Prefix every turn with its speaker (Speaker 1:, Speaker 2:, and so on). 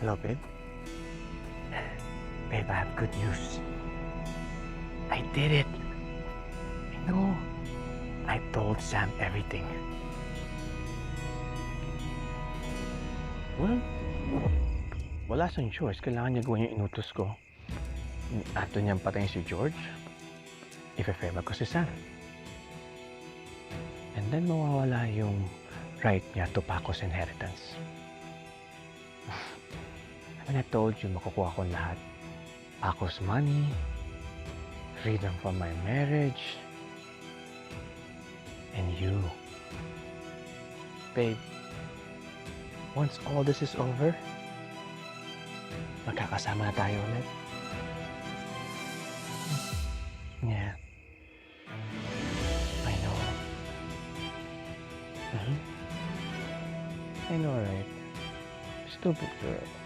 Speaker 1: Hello, babe. Babe, I have good news. I did it. I know. I told Sam everything. Well, wala siyang choice. Kailangan niya gawin yung inutos ko. Ato niyang patayin si George. Ife-favor ko si Sam. And then mawawala yung right niya to Paco's inheritance. Mean, I told you, makukuha ko lahat. Paco's money, freedom from my marriage, and you. Babe, once all this is over, magkakasama na tayo ulit. Yeah. I know. Mhm. I know, right? Stupid girl.